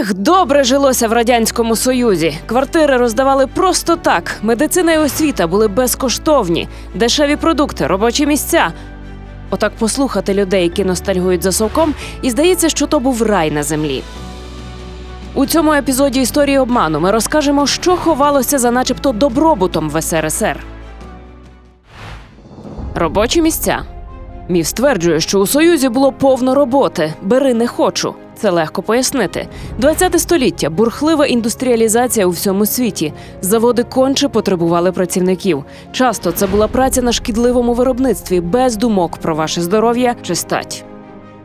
Ех, добре жилося в радянському союзі. Квартири роздавали просто так. Медицина і освіта були безкоштовні, дешеві продукти, робочі місця. Отак послухати людей, які ностальгують за совком, і здається, що то був рай на землі. У цьому епізоді історії обману ми розкажемо, що ховалося за начебто добробутом в СРСР. Робочі місця. Міф стверджує, що у Союзі було повно роботи. Бери не хочу. Це легко пояснити. 20 століття бурхлива індустріалізація у всьому світі. Заводи конче потребували працівників. Часто це була праця на шкідливому виробництві, без думок про ваше здоров'я чи стать.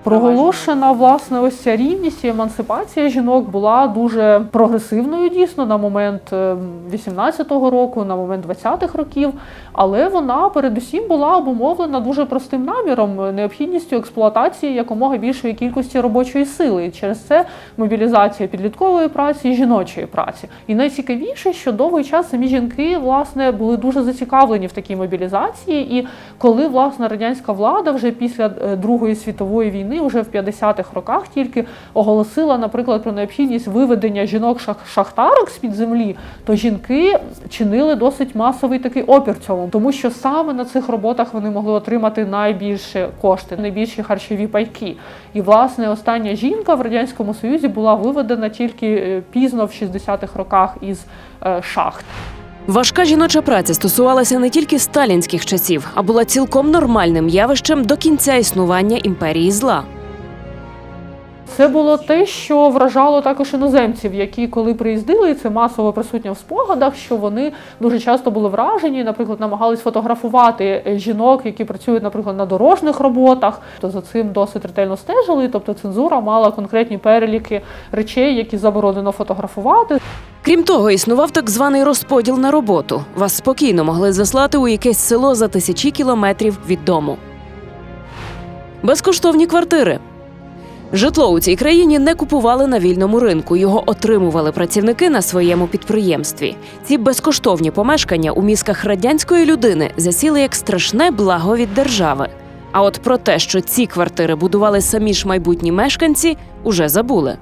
Проголошена власне ось ця рівність і емансипація жінок була дуже прогресивною дійсно на момент е, 18-го року, на момент 20-х років. Але вона передусім була обумовлена дуже простим наміром, е, необхідністю експлуатації якомога більшої кількості робочої сили. І через це мобілізація підліткової праці і жіночої праці. І найцікавіше, що довгий час самі жінки власне були дуже зацікавлені в такій мобілізації. І коли власне радянська влада вже після е, Другої світової війни, вже в 50-х роках, тільки оголосила, наприклад, про необхідність виведення жінок шахтарок з під землі, то жінки чинили досить масовий такий опір цьому, тому що саме на цих роботах вони могли отримати найбільше кошти, найбільші харчові пайки. І власне остання жінка в радянському союзі була виведена тільки е, пізно в 60-х роках із е, шахт. Важка жіноча праця стосувалася не тільки сталінських часів, а була цілком нормальним явищем до кінця існування імперії зла. Це було те, що вражало також іноземців, які коли приїздили, і це масово присутнє в спогадах, що вони дуже часто були вражені, наприклад, намагались фотографувати е, жінок, які працюють, наприклад, на дорожніх роботах. То за цим досить ретельно стежили. Тобто цензура мала конкретні переліки речей, які заборонено фотографувати. Крім того, існував так званий розподіл на роботу. Вас спокійно могли заслати у якесь село за тисячі кілометрів від дому. Безкоштовні квартири. Житло у цій країні не купували на вільному ринку. Його отримували працівники на своєму підприємстві. Ці безкоштовні помешкання у мізках радянської людини засіли як страшне благо від держави. А от про те, що ці квартири будували самі ж майбутні мешканці, уже забули.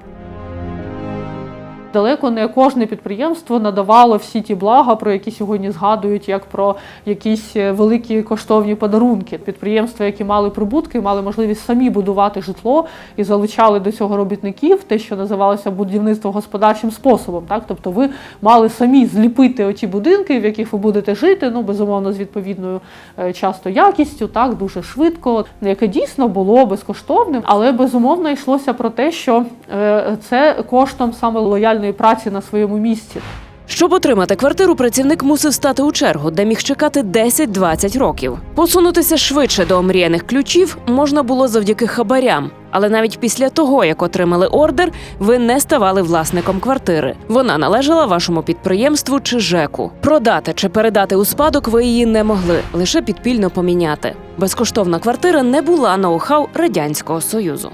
Далеко не кожне підприємство надавало всі ті блага, про які сьогодні згадують, як про якісь е, великі коштовні подарунки. Підприємства, які мали прибутки, мали можливість самі будувати житло і залучали до цього робітників, те, що називалося будівництво господарчим способом. Так, тобто, ви мали самі зліпити оті будинки, в яких ви будете жити, ну безумовно, з відповідною е, часто якістю, так дуже швидко, яке дійсно було безкоштовним, але безумовно йшлося про те, що е, це коштом саме лояльної праці на своєму місці. Щоб отримати квартиру, працівник мусив стати у чергу, де міг чекати 10-20 років. Посунутися швидше до омріяних ключів можна було завдяки хабарям. Але навіть після того, як отримали ордер, ви не ставали власником квартири. Вона належала вашому підприємству чи ЖЕКу. Продати чи передати у спадок ви її не могли, лише підпільно поміняти. Безкоштовна квартира не була ноу-хау радянського союзу.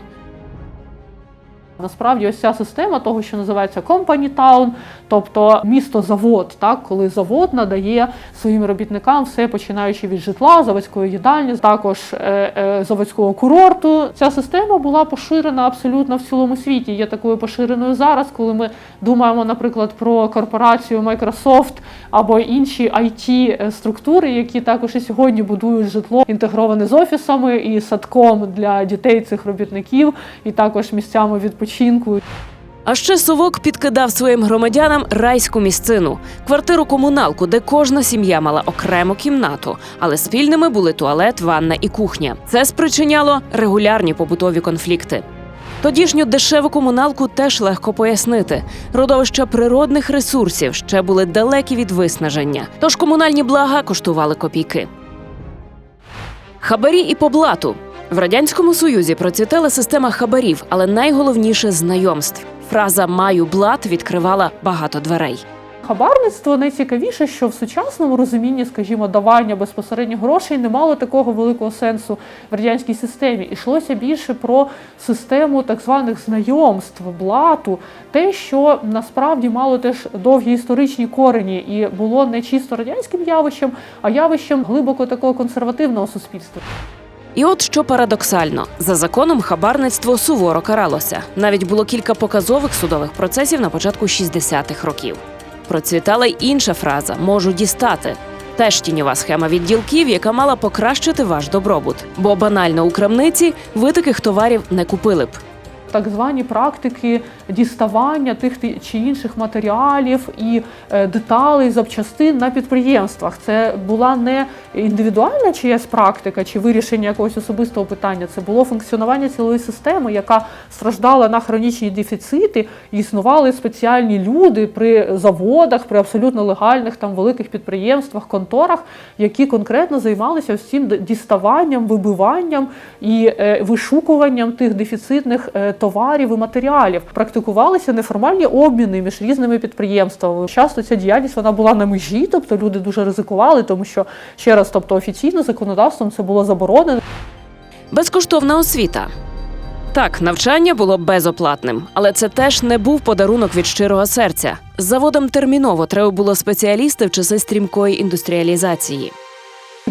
Насправді, ось ця система того, що називається company town, тобто місто-завод, так коли завод надає своїм робітникам все починаючи від житла, заводської їдальні, також е, е, заводського курорту. Ця система була поширена абсолютно в цілому світі. Є такою поширеною зараз, коли ми думаємо, наприклад, про корпорацію Microsoft або інші it структури, які також і сьогодні будують житло інтегроване з офісами і садком для дітей цих робітників, і також місцями відпочинку відпочинку. А ще совок підкидав своїм громадянам райську місцину, квартиру комуналку, де кожна сім'я мала окрему кімнату, але спільними були туалет, ванна і кухня. Це спричиняло регулярні побутові конфлікти. Тодішню дешеву комуналку теж легко пояснити. Родовища природних ресурсів ще були далекі від виснаження, тож комунальні блага коштували копійки. Хабарі і поблату в радянському союзі процвітала система хабарів, але найголовніше знайомств. Фраза маю блат відкривала багато дверей. Хабарництво найцікавіше, що в сучасному розумінні, скажімо, давання безпосередньо грошей не мало такого великого сенсу в радянській системі. Ішлося більше про систему так званих знайомств, блату, те, що насправді мало теж довгі історичні корені, і було не чисто радянським явищем, а явищем глибоко такого консервативного суспільства. І от що парадоксально, за законом хабарництво суворо каралося. Навіть було кілька показових судових процесів на початку 60-х років. Процвітала й інша фраза можу дістати. Теж тіньова схема відділків, яка мала покращити ваш добробут. Бо банально у крамниці ви таких товарів не купили б. так звані практики діставання тих чи інших матеріалів і е, деталей, запчастин на підприємствах. Це була не індивідуальна чиясь практика чи вирішення якогось особистого питання. Це було функціонування цілої системи, яка страждала на хронічні дефіцити. Існували спеціальні люди при заводах, при абсолютно легальних там великих підприємствах, конторах, які конкретно займалися цим діставанням, вибиванням і е, вишукуванням тих дефіцитних е, товарів і матеріалів. Практикувалися неформальні обміни між різними підприємствами. Часто ця діяльність вона була на межі, тобто люди дуже ризикували, тому що ще раз, тобто офіційно законодавством це було заборонено. Безкоштовна освіта. Так, навчання було безоплатним, але це теж не був подарунок від щирого серця. Заводом терміново треба було спеціалісти в часи стрімкої індустріалізації.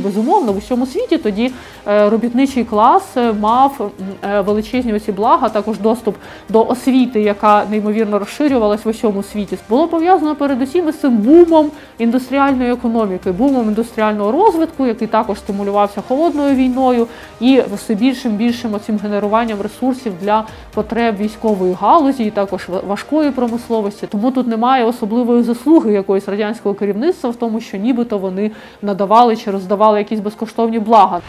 Безумовно, в усьому світі тоді е, робітничий клас е, мав е, величезні оці блага, також доступ до освіти, яка неймовірно розширювалась в усьому світі. Було пов'язано передусім із цим бумом індустріальної економіки, бумом індустріального розвитку, який також стимулювався холодною війною, і все більшим більшим оцим генеруванням ресурсів для потреб військової галузі, і також важкої промисловості. Тому тут немає особливої заслуги якоїсь радянського керівництва в тому, що нібито вони надавали чи роздавали якісь безкоштовні блага.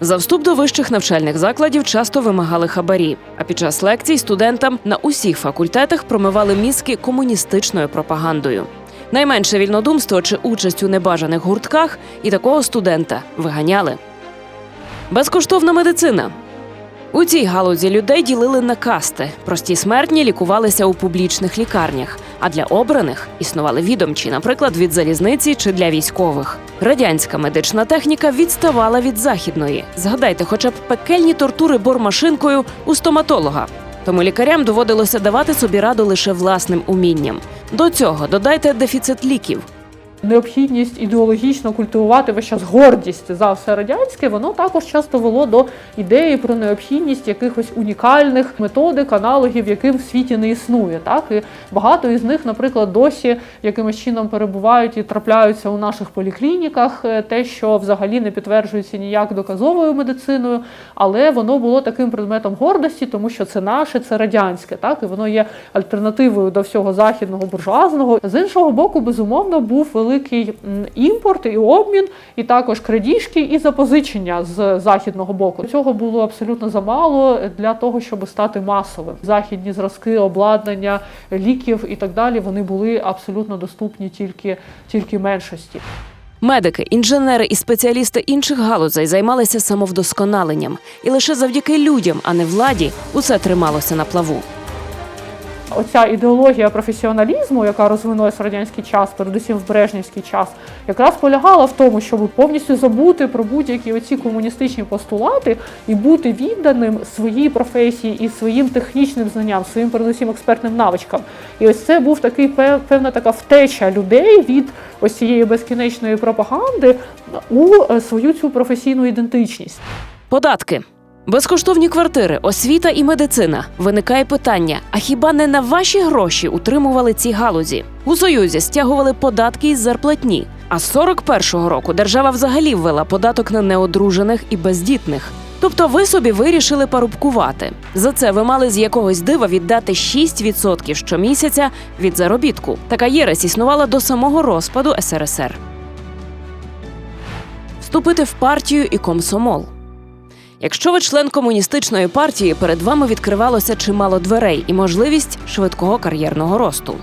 За вступ до вищих навчальних закладів часто вимагали хабарі. А під час лекцій студентам на усіх факультетах промивали мізки комуністичною пропагандою. Найменше вільнодумство чи участь у небажаних гуртках і такого студента виганяли. Безкоштовна медицина. У цій галузі людей ділили на касти. Прості смертні лікувалися у публічних лікарнях, а для обраних існували відомчі, наприклад, від залізниці чи для військових. Радянська медична техніка відставала від західної. Згадайте, хоча б пекельні тортури бормашинкою у стоматолога. Тому лікарям доводилося давати собі раду лише власним умінням. До цього додайте дефіцит ліків. Необхідність ідеологічно культивувати весь час гордість за все радянське, воно також часто вело до ідеї про необхідність якихось унікальних методик, аналогів, яким в світі не існує. Так і багато із них, наприклад, досі якимось чином перебувають і трапляються у наших поліклініках, е, те, що взагалі не підтверджується ніяк доказовою медициною, але воно було таким предметом гордості, тому що це наше, це радянське, так і воно є альтернативою до всього західного буржуазного. З іншого боку, безумовно, був великий м, імпорт і обмін, і також крадіжки і запозичення з західного боку. Цього було абсолютно замало для того, щоб стати масовим. Західні зразки, обладнання, ліків і так далі вони були абсолютно доступні тільки, тільки меншості. Медики, інженери і спеціалісти інших галузей займалися самовдосконаленням, і лише завдяки людям, а не владі, усе трималося на плаву. Оця ідеологія професіоналізму, яка розвинулася в радянський час, передусім в брежнівський час, якраз полягала в тому, щоб повністю забути про будь-які оці комуністичні постулати і бути відданим своїй професії і своїм технічним знанням, своїм передусім експертним навичкам. І ось це був такий певна така втеча людей від ось цієї безкінечної пропаганди у е, свою цю професійну ідентичність. Податки. Безкоштовні квартири, освіта і медицина. Виникає питання: а хіба не на ваші гроші утримували ці галузі? У Союзі стягували податки із зарплатні. А з 41-го року держава взагалі ввела податок на неодружених і бездітних. Тобто ви собі вирішили парубкувати. За це ви мали з якогось дива віддати 6% щомісяця від заробітку. Така єресь існувала до самого розпаду СРСР. Вступити в партію і комсомол. Якщо ви член комуністичної партії, перед вами відкривалося чимало дверей і можливість швидкого кар'єрного росту.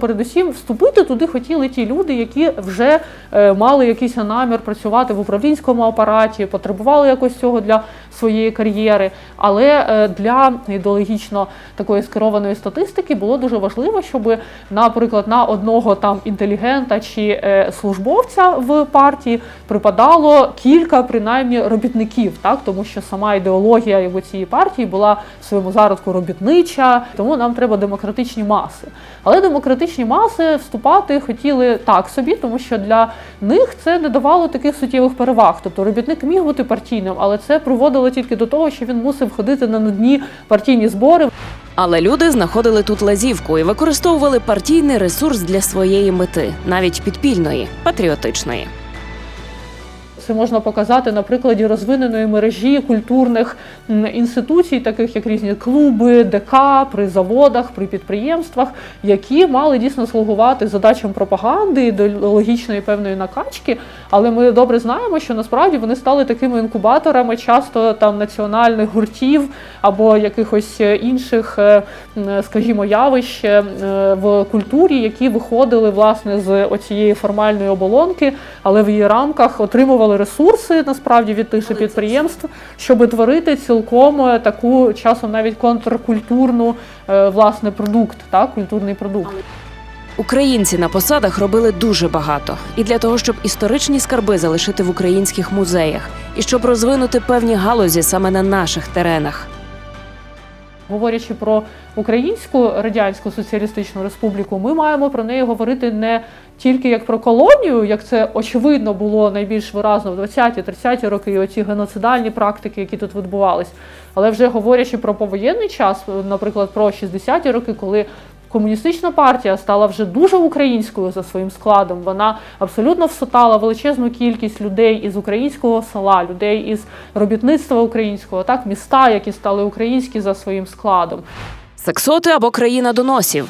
Передусім, вступити туди хотіли ті люди, які вже е, мали якийсь намір працювати в управлінському апараті, потребували якось цього для своєї кар'єри. Але е, для ідеологічно такої скерованої статистики було дуже важливо, щоб, наприклад, на одного там інтелігента чи е, службовця в партії припадало кілька принаймні робітників, так тому що сама ідеологія його цієї партії була в своєму зародку робітнича, тому нам треба демократичні маси. Але демократичні критичні маси вступати хотіли так собі, тому що для них це не давало таких суттєвих переваг. Тобто робітник міг бути партійним, але це приводило тільки до того, що він мусив ходити на нудні партійні збори. Але люди знаходили тут лазівку і використовували партійний ресурс для своєї мети, навіть підпільної, патріотичної. Це можна показати на прикладі розвиненої мережі культурних інституцій, таких як різні клуби, ДК при заводах, при підприємствах, які мали дійсно слугувати задачам пропаганди, ідеологічної певної накачки. Але ми добре знаємо, що насправді вони стали такими інкубаторами часто там національних гуртів або якихось інших, е, скажімо, явищ е, в культурі, які виходили власне з оцієї формальної оболонки, але в її рамках отримували ресурси насправді від тих же підприємств, щоб творити цілком е, таку часом навіть контркультурну е, власне продукт, так культурний продукт. Українці на посадах робили дуже багато, і для того, щоб історичні скарби залишити в українських музеях, і щоб розвинути певні галузі саме на наших теренах. Говорячи про Українську Радянську Соціалістичну Республіку, ми маємо про неї говорити не тільки як про колонію, як це очевидно було найбільш виразно в 20-30 роки, і оці геноцидальні практики, які тут відбувались. Але вже говорячи про повоєнний час, наприклад, про 60-ті роки, коли Комуністична партія стала вже дуже українською за своїм складом. Вона абсолютно всотала величезну кількість людей із українського села, людей із робітництва українського, так міста, які стали українські за своїм складом. Сексоти або країна доносів.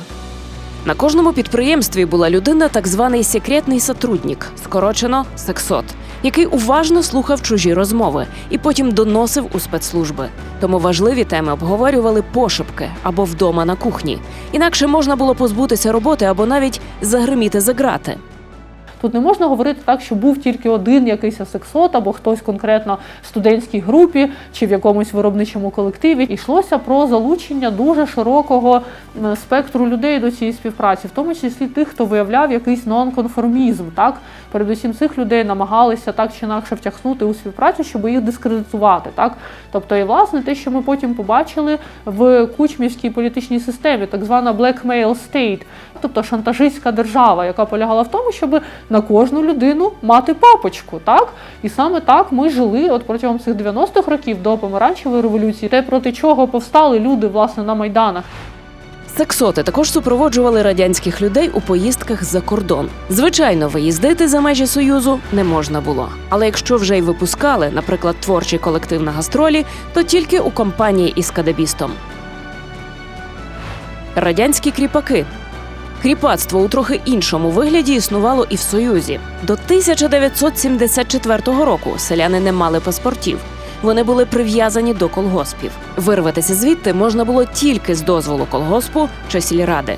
На кожному підприємстві була людина, так званий секретний сотрудник, скорочено сексот, який уважно слухав чужі розмови і потім доносив у спецслужби. Тому важливі теми обговорювали пошепки або вдома на кухні. Інакше можна було позбутися роботи або навіть загриміти за грати. Тут не можна говорити так, що був тільки один якийсь сексот або хтось конкретно в студентській групі чи в якомусь виробничому колективі. Йшлося про залучення дуже широкого спектру людей до цієї співпраці, в тому числі тих, хто виявляв якийсь нонконформізм. Так, передусім цих людей намагалися так чи інакше втягнути у співпрацю, щоб їх дискредитувати. Так, тобто, і власне те, що ми потім побачили в кучмівській політичній системі, так звана blackmail state, тобто шантажистська держава, яка полягала в тому, щоб на кожну людину мати папочку, так? І саме так ми жили от протягом цих 90-х років до помаранчевої революції, те проти чого повстали люди власне на майданах. Сексоти також супроводжували радянських людей у поїздках за кордон. Звичайно, виїздити за межі союзу не можна було. Але якщо вже й випускали, наприклад, творчий колектив на гастролі, то тільки у компанії із кадебістом. Радянські кріпаки. Кріпацтво у трохи іншому вигляді існувало і в Союзі. До 1974 року селяни не мали паспортів. Вони були прив'язані до колгоспів. Вирватися звідти можна було тільки з дозволу колгоспу чи сільради.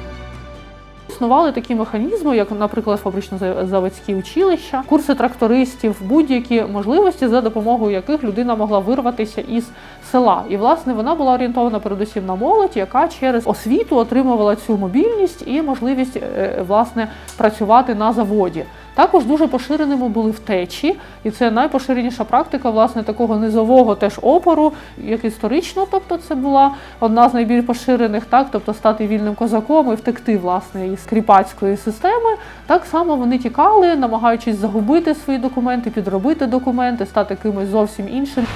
Існували такі механізми, як, наприклад, фабрично-заводські училища, курси трактористів, будь-які можливості, за допомогою яких людина могла вирватися із села. І власне вона була орієнтована передусім на молодь, яка через освіту отримувала цю мобільність і можливість е, власне працювати на заводі. Також дуже поширеними були втечі, і це найпоширеніша практика власне такого низового теж опору, як історично, тобто це була одна з найбільш поширених, так тобто стати вільним козаком і втекти власне із кріпацької системи. Так само вони тікали, намагаючись загубити свої документи, підробити документи, стати кимось зовсім іншим.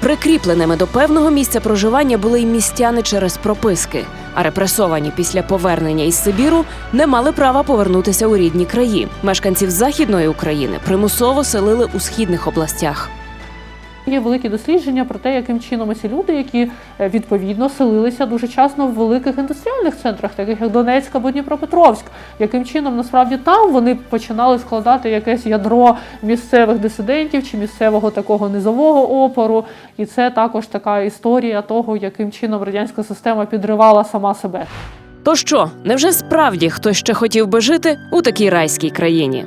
Прикріпленими до певного місця проживання були й містяни через прописки, а репресовані після повернення із Сибіру не мали права повернутися у рідні краї. Мешканців західної України примусово селили у східних областях. Є великі дослідження про те, яким чином ці люди, які е, відповідно селилися дуже часто в великих індустріальних центрах, таких як Донецьк або Дніпропетровськ, яким чином насправді там вони починали складати якесь ядро місцевих дисидентів чи місцевого такого низового опору. І це також така історія того, яким чином радянська система підривала сама себе. То що, невже справді хтось ще хотів би жити у такій райській країні?